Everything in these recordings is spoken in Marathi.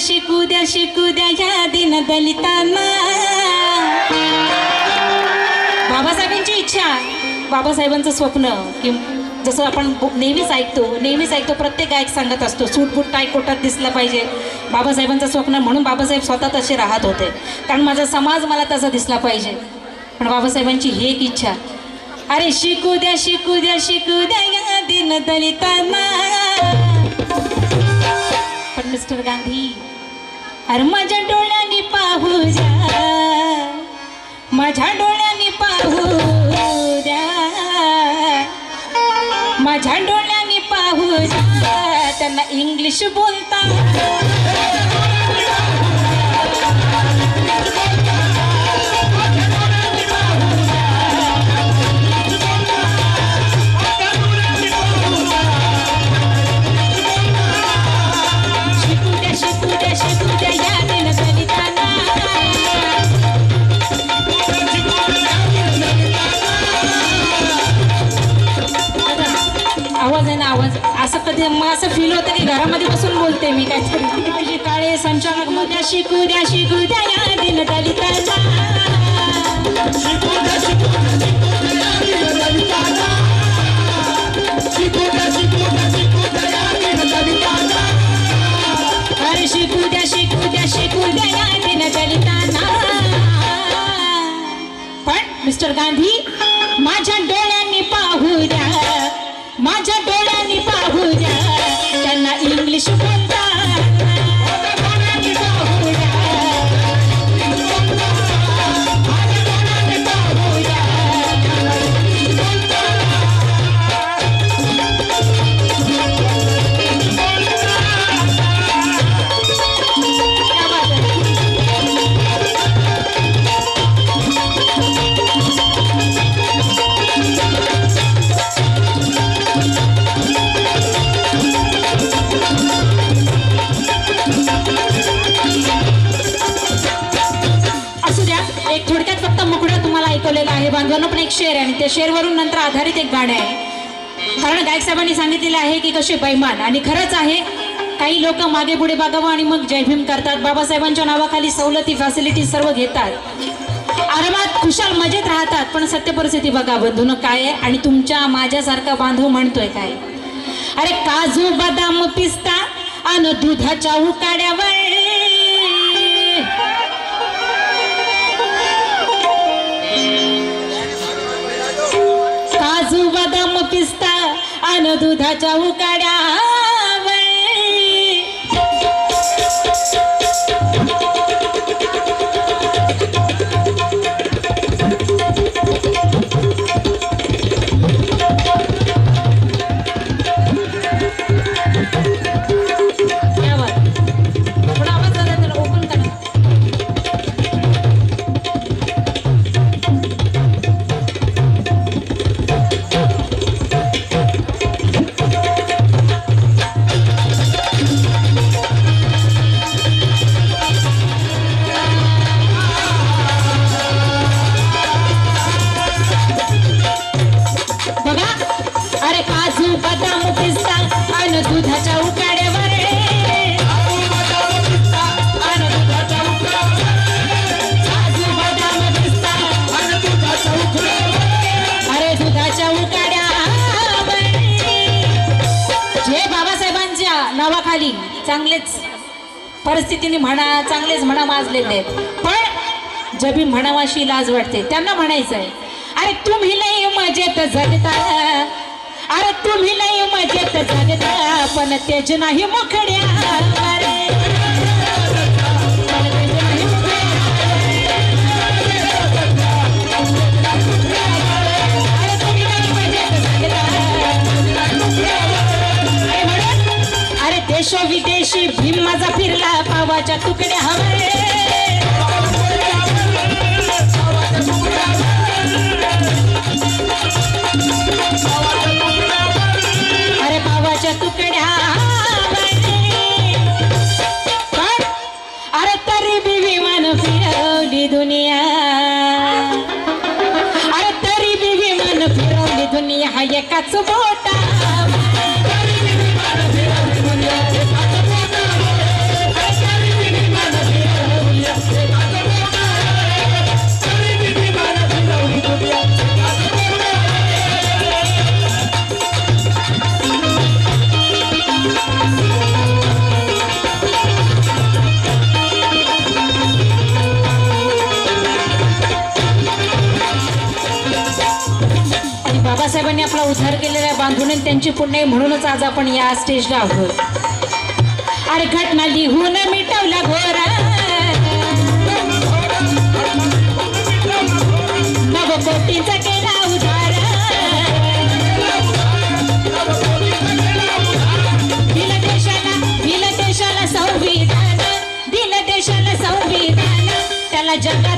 शिकू द्या शिकू द्या या दिन दलितांना. बाबासाहेबांची इच्छा बाबासाहेबांचं स्वप्न की जसं आपण नेहमीच ऐकतो नेहमीच ऐकतो प्रत्येक गायक सांगत असतो सूटबूट टाय कोटात दिसलं पाहिजे. बाबासाहेबांचं स्वप्न म्हणून बाबासाहेब स्वतः तसे राहत होते. कारण माझा समाज मला तसा दिसला पाहिजे. पण बाबासाहेबांची ही एक इच्छा. अरे शिकू द्या शिकू द्या शिकू द्या या दिन दलितांना. पण मिस्टर गांधी अरे माझ्या डोळ्यांनी पाहू द्या. माझ्या डोळ्यांनी पाहू द्या. माझ्या डोळ्यांनी पाहू द्या. त्यांना इंग्लिश बोलता मग असं फील घरामध्ये बसून बोलते मी म्हणजे काळे संचालक मध्ये शिकू द्या शिकू द्या दिन पण मिस्टर गांधी, माझ्या डोळ्यांनी पाहू द्या. एक त्या शेरवरून नंतर आधारित एक गाणं आहे. कारण गायक साहेबांनी सांगितलेलं आहे की कसे बैमान. आणि खरंच आहे काही लोक मागे पुढे बघावं आणि मग जय भीम करतात. बाबासाहेबांच्या नावाखाली सवलती फॅसिलिटी सर्व घेतात. आरामात खुशाल मजेत राहतात पण सत्य परिस्थिती बघा बंधून काय आहे? आणि तुमच्या माझ्यासारखा बांधव म्हणतोय काय? अरे काजू बदाम पिस्ता आणि दुधाच्या उकाड्यावर. दुधाच्या उकाड्या. चांगलेच परिस्थितीने म्हणा चांगलेच म्हणा माजलेले आहेत पण जबी म्हणावाशी लाज वाटते. त्यांना म्हणायचं आहे अरे तुम्ही नाही मजेत जगता. अरे तुम्ही नाही मजेत जगता पण तेज नाही मुखड्या. देशो विदेशी भीम माझा फिरला पावाच्या तुकड्या हवे अरे पावाच्या तुकड्या अरे तरी बी विमान फिरवली दुनिया. अरे तरी बी विमान फिरवली दुनिया. हा एकाच बोटा बाळासाहेबांनी आपला उद्धार केलेला आहे बांधून त्यांची पुण्य म्हणूनच आज आपण या स्टेजला आहोत. अरे घटना लिहून मिटवला घोर. केला उधार. दिल देशाला दिल देशाला संविधान. दिल देशाला संविधान. त्याला जगात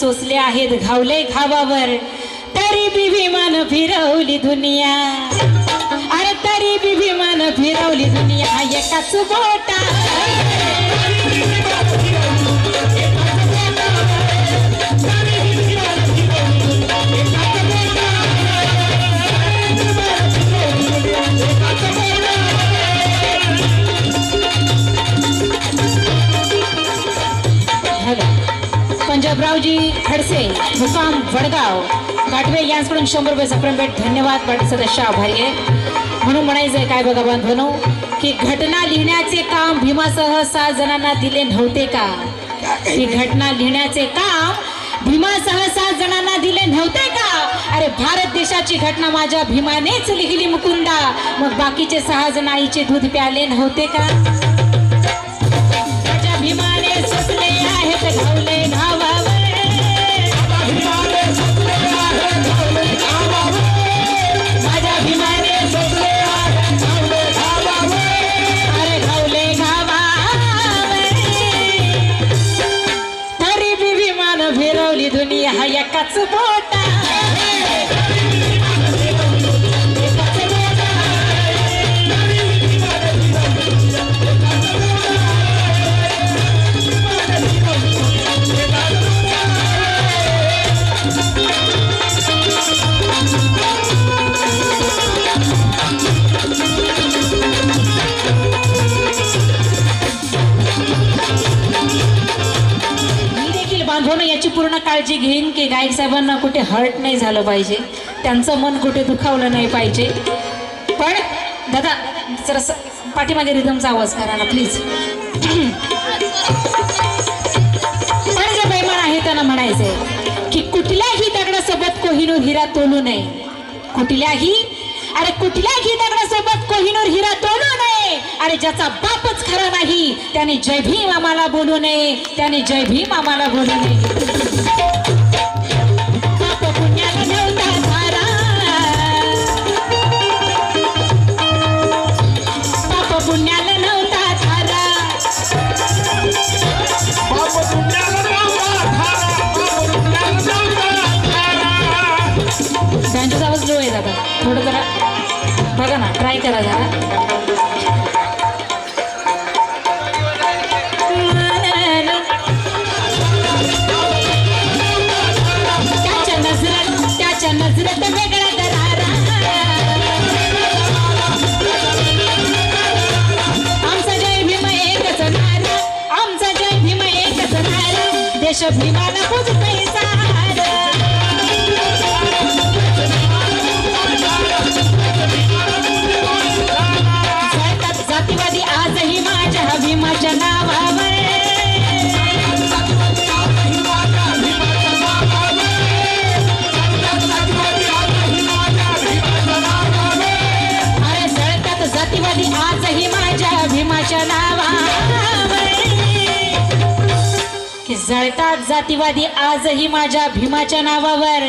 सोसले आहेत घावले घावावर. तरी बी विमान फिरवली दुनिया. अरे तरी बी विमान फिरवली दुनिया. एकाच बोटा पंजाबरावजी खडसे मुकाम वडगाव काटवे यांच्याकडून शंभर रुपये सप्रेम भेट. धन्यवाद पाटील सदस्य आभारी आहे. म्हणून म्हणायचं आहे काय बघा बांधवनो की घटना लिहिण्याचे काम भीमासह सहा जणांना दिले नव्हते का? ही घटना लिहिण्याचे काम भीमासह सात जणांना दिले नव्हते का? अरे भारत देशाची घटना माझ्या भीमानेच लिहिली मुकुंदा. मग बाकीचे सहा जण आईचे दूध प्याले नव्हते का? माझ्या भीमाने सुटले आहेत घावले पूर्ण काळजी घेईन की गायक साहेबांना कुठे हर्ट नाही झालं पाहिजे. त्यांचं मन कुठे दुखावलं नाही पाहिजे. पण दादा जरा पाठीमागे रिदमचा आवाज करा ना प्लीज पण जे बेमान आहे त्यांना म्हणायचंय की कुठल्याही दगडासोबत कोहिनूर हिरा तोलू नये. कुठल्याही अरे कुठल्याही दगडासोबत कोहिनूर हिरा तोलू अरे ज्याचा बापच खरा नाही त्याने जय भीम आम्हाला बोलू नये त्याने जय भीम आम्हाला बोलू नये. बघा ना ट्राय करा जरा. नारा देश भीमाला जातीवादी आजही माझ्या भीमाच्या नावावर अरे जातीवादी आजही माझ्या भीमाच्या नावावर जळतात जातीवादी आजही माझ्या भीमाच्या नावावर.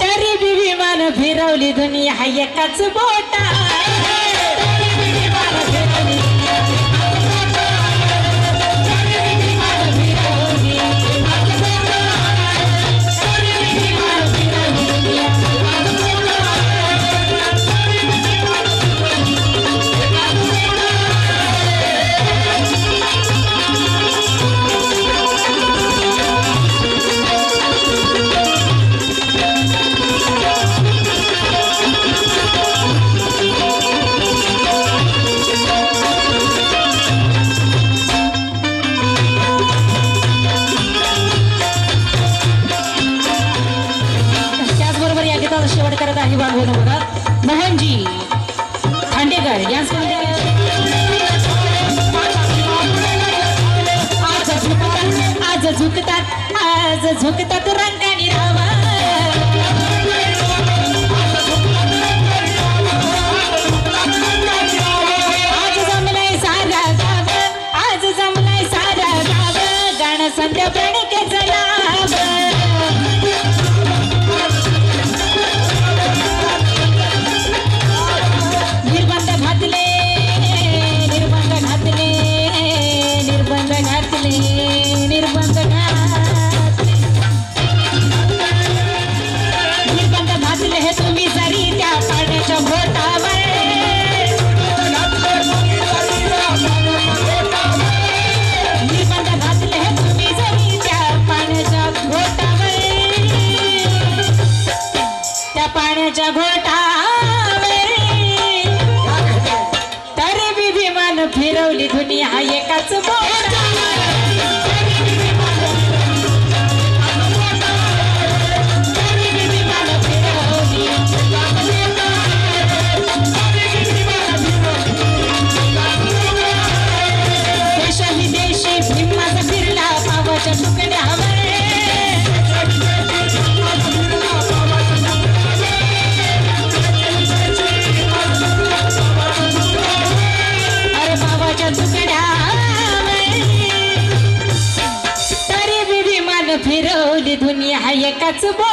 तरी बी विमान फिरवली दुनिया हा एकाच बोटा होणार मोहनजी खांडेकर यांसोबत आज झुकतात आज झुकतात आज झुकतात. फिरवली दुनिया एकाच बो That's a